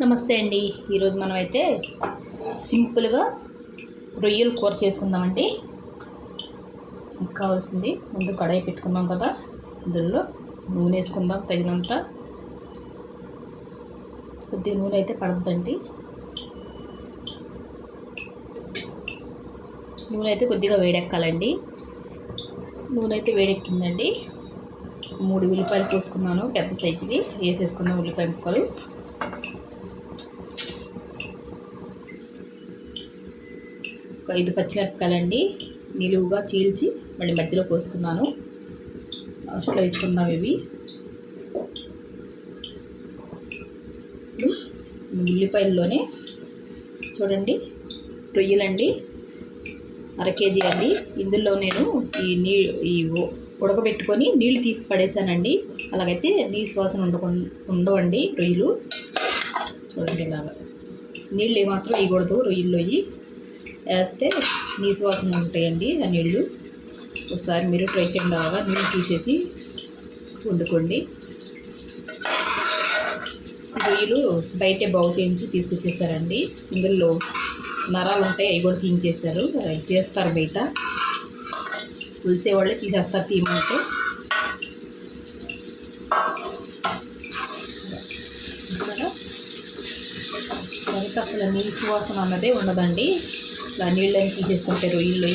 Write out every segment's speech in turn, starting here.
నమస్తే అండి. ఈరోజు మనం అయితే సింపుల్గా రొయ్యలు కూర చేసుకుందామండి. ఇంకా కావాల్సింది ముందు కడాయి పెట్టుకున్నాం కదా అందులో నూనె వేసుకుందాం తగినంత. కొద్దిగా నూనె అయితే పడద్దండి. నూనె అయితే కొద్దిగా వేడెక్కాలండి. నూనె అయితే వేడెక్కిందండి. మూడు ఉల్లిపాయలు కోసుకున్నాను పెద్ద సైజుది వేసేసుకున్నాం ఉల్లిపాయ ముక్కలు. ఒక ఐదు పచ్చిమిరపకాయలండి నిలువుగా చీల్చి మళ్ళీ మధ్యలో కోసుకున్నాను లాస్ట్లో వేసుకుందాం ఇవి. ఉల్లిపాయల్లోనే చూడండి రొయ్యలండి అర కేజీ అండి. ఇందులో నేను ఈ నీ ఈ ఉడకబెట్టుకొని నీళ్ళు తీసి పడేసానండి. అలాగైతే నీళ్ళు శ్వాసన ఉండకుండా ఉండవండి రొయ్యలు. చూడండి ఇలాగా. నీళ్ళు ఏమాత్రం వేయకూడదు రొయ్యల్లో వేస్తే నీసు వాసన ఉంటాయండి ఆ నీళ్ళు. ఒకసారి మీరు ట్రై చేయండి బాగా నీళ్ళు తీసేసి వండుకోండి. రొయ్యలు బయటే బాగు చేయించి తీసుకొచ్చేసారండి. ఇందులో నరాలు ఉంటాయి అవి కూడా తీయించేస్తారు అవి చేస్తారు బయట. పులిసే వాళ్ళే తీసేస్తారు తీయమంటే. అసలు నీసు వాసన అన్నదే ఉండదండి. ఇలా నీళ్ళని తీసేసుకుంటే రొయ్యలు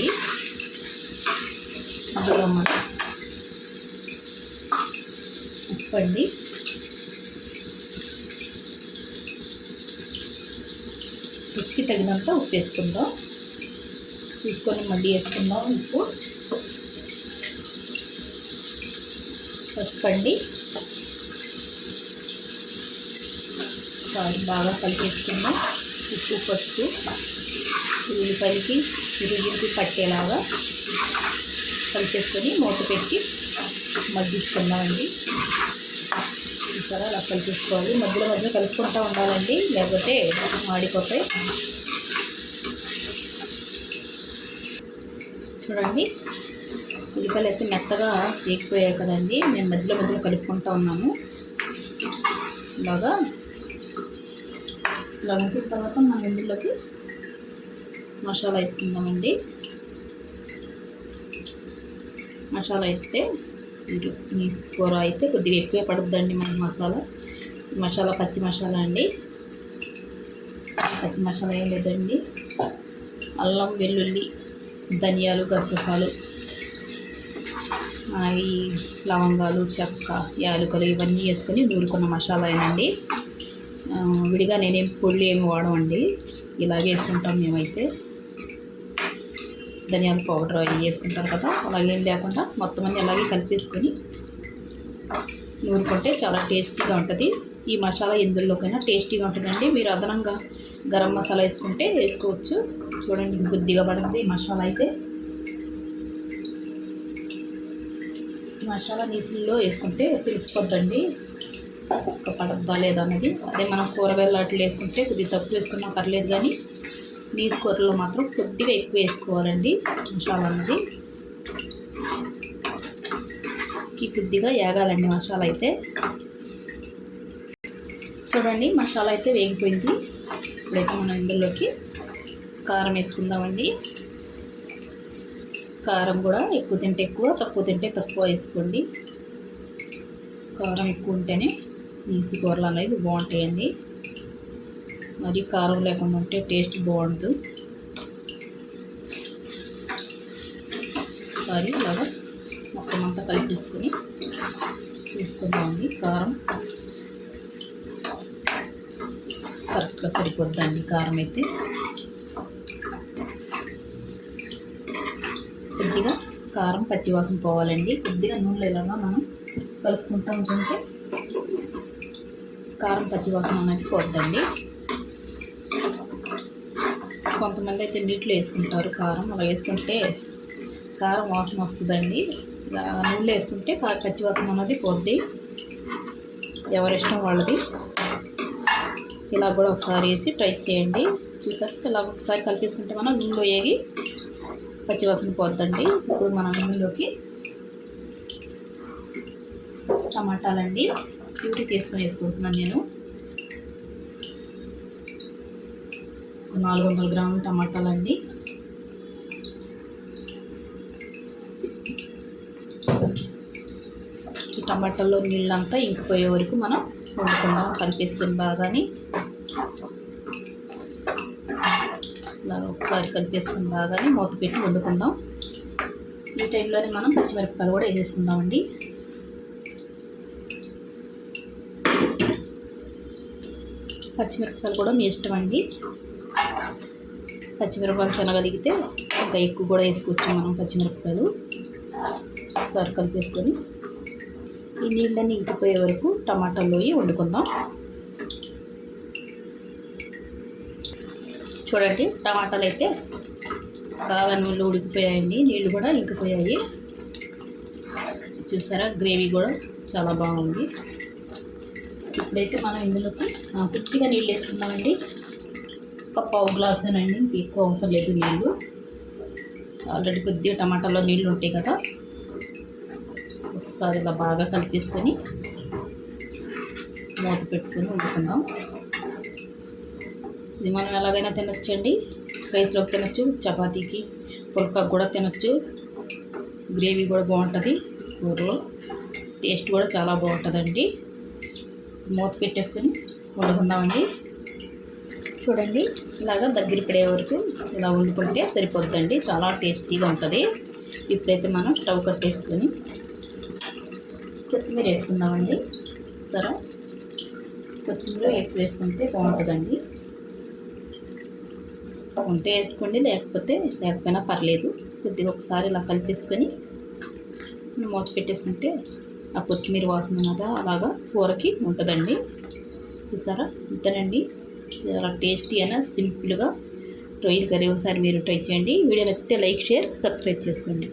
అందులో మనం ఉప్పండి రుచికి తగినంత ఉప్పు వేసుకుందాం. తీసుకొని మళ్ళీ వేసుకుందాం ఉప్పు. పసుపండి బాగా కలిపేసుకుందాం. ఉప్పు పసుపు. ఉల్లిపాయలకి ఇరుగురికి పట్టేలాగా కలిపేసుకొని మూత పెట్టి మగ్గించుకుందామండి. చూసారా? అలా కలిపేసుకోవాలి. మధ్యలో మధ్యలో కలుపుకుంటూ ఉండాలండి. లేకపోతే మాడిపోతాయి. చూడండి. ఉల్లిపాయలు అయితే మెత్తగా వేగిపోయాయి కదండి. నేను మధ్యలో మధ్యలో కలుపుకుంటూ ఉన్నాను ఇలాగా ఇలా ఉంచిన తర్వాత మనం ఇందులోకి మసాలా వేసుకుందామండి. మసాలా వేస్తే మీ ఈ కూర అయితే కొద్దిగా ఎక్కువ పడుతుందండి మన మసాలా. మసాలా పచ్చి మసాలా అండి. పచ్చి మసాలా ఏం లేదండి. అల్లం వెల్లుల్లి ధనియాలు గసగసాలు ఈ లవంగాలు చెక్క యాలకులు ఇవన్నీ వేసుకొని నూరుకున్న మసాలానండి ఆ, విడిగా నేనేం పొళ్ళు ఏమి వాడమండి. ఇలాగే వేసుకుంటాం మేమైతే. ధనియాల పౌడర్ అవి వేసుకుంటారు కదా అలాగేం లేకుండా మొత్తం అన్నీ అలాగే కలిపేసుకొని నూరుకుంటే చాలా టేస్టీగా ఉంటుంది. ఈ మసాలా ఎందులోకైనా టేస్టీగా ఉంటుందండి. మీరు అదనంగా గరం మసాలా వేసుకుంటే వేసుకోవచ్చు. చూడండి బుద్ధిగా పడుతుంది ఈ మసాలా అయితే. ఈ మసాలా నీసుల్లో వేసుకుంటే తెలిసిపోద్దండి ఒక పడద్దా లేదా అనేది. అదే మనం కూరగాయలు అట్లా వేసుకుంటే కొద్దిగా తక్కువ వేసుకున్నా పర్లేదు కానీ నీటి కూరలో మాత్రం కొద్దిగా ఎక్కువ వేసుకోవాలండి. మసాలా అనేది. కొద్దిగా ఏగాలండి మసాలా అయితే. చూడండి మసాలా అయితే వేగిపోయింది. ఇప్పుడైతే మనం ఇందులోకి కారం వేసుకుందామండి. కారం కూడా ఎక్కువ తింటే ఎక్కువ తక్కువ తింటే తక్కువ వేసుకోండి. కారం ఎక్కువ ఉంటేనే నీసి కూరలు అనేది బాగుంటాయండి. మరి కారం లేకుండా ఉంటే టేస్ట్ బాగుండదు. ఒకసారి ఇలాగా మొత్తం అంతా కలిపేసుకొని తీసుకుందామండి కారం కరెక్ట్గా సరిపోద్దండి కారం అయితే. కొద్దిగా కారం పచ్చివాసన పోవాలండి. కొద్దిగా నూనెలో ఇలాగా మనం కలుపుకుంటాం ఉంటుంటే కారం పచ్చివాసన అనేది పోద్దండి. కొంతమంది అయితే నీటిలో వేసుకుంటారు కారం. అలా వేసుకుంటే కారం వాసన వస్తుందండి. ఇలా నూనెలో వేసుకుంటే కా- పచ్చివాసన అన్నది పోద్ది. ఎవరిష్టం వాళ్ళది. ఇలా కూడా ఒకసారి వేసి ట్రై చేయండి. చూసాక ఇలా ఒకసారి కలిపేసుకుంటే మనం నూనెలో వేగి పచ్చివాసన పోద్దండి. ఇప్పుడు మనం నూనెలోకి టమాటాలండి. ప్యూరీ తీసుకొని వేసుకుంటున్నాను నేను. నాలుగు వందల గ్రాముల టమాటాలు అండి ఈ నీళ్ళంతా ఇంకిపోయే వరకు మనం వండుకుందాం. కలిపేసుకుని బాగాని ఇలా ఒకసారి కలిపేసుకుని బాగాని మూత పెట్టి వండుకుందాం. ఈ టైంలోనే మనం పచ్చిమిరపకాయలు కూడా వేసేసుకుందామండి. పచ్చిమిరపకాయలు కూడా మీ ఇష్టం అండి పచ్చిమిరపకాయలు తినగలిగితే ఇంకా ఎక్కువ కూడా వేసుకోవచ్చు మనం పచ్చిమిరపకాయలు. సార్ కలిపేసుకొని ఈ నీళ్ళని ఇంకిపోయే వరకు టమాటాలు వండుకుందాం. చూడండి టమాటాలు అయితే బాగా నూనెలు ఉడికిపోయాయండి. నీళ్ళు కూడా ఇంకిపోయాయి. చూసారా గ్రేవీ కూడా చాలా బాగుంది. ఇప్పుడైతే మనం ఇందులోకి పూర్తిగా నీళ్ళు వేసుకుందామండి. ఒక పావు గ్లాసేనండి ఇంక ఎక్కువ అవసరం లేదు నీళ్ళు. ఆల్రెడీ కొద్దిగా టమాటాలో నీళ్ళు ఉంటాయి కదా. ఒకసారి ఇలా బాగా కలిపేసుకొని మూత పెట్టుకొని వండుకుందాం. ఇది మనం ఎలాగైనా తినొచ్చండి. రైస్లోకి తినొచ్చు చపాతీకి పుల్కాకు కూడా తినొచ్చు. గ్రేవీ కూడా బాగుంటుంది. కూరలో టేస్ట్ కూడా చాలా బాగుంటుందండి. మూత పెట్టేసుకొని వండుకుందామండి. చూడండి. ఇలాగా దగ్గర పడే వరకు ఇలా వండుకుంటే సరిపోద్దండి. చాలా టేస్టీగా ఉంటుంది. ఇప్పుడైతే మనం స్టవ్ కట్టేసుకొని కొత్తిమీర వేసుకుందామండి. సరే? కొత్తిమీర ఎక్కువ వేసుకుంటే బాగుంటుందండి. ఉంటే వేసుకోండి లేకపోతే లేకపోయినా పర్లేదు. కొద్దిగా ఒకసారి ఇలా కలిపేసుకొని మూత పెట్టేసుకుంటే ఆ కొత్తిమీర వాసన కదా అలాగా కూరకి ఉంటుందండి. చూసారా? ఇంతేనండి. చాలా టేస్టీ అయినా సింపుల్గా రొయ్యల కర్రీ ఒకసారి మీరు ట్రై చేయండి. వీడియో నచ్చితే లైక్ షేర్ సబ్స్క్రైబ్ చేసుకోండి.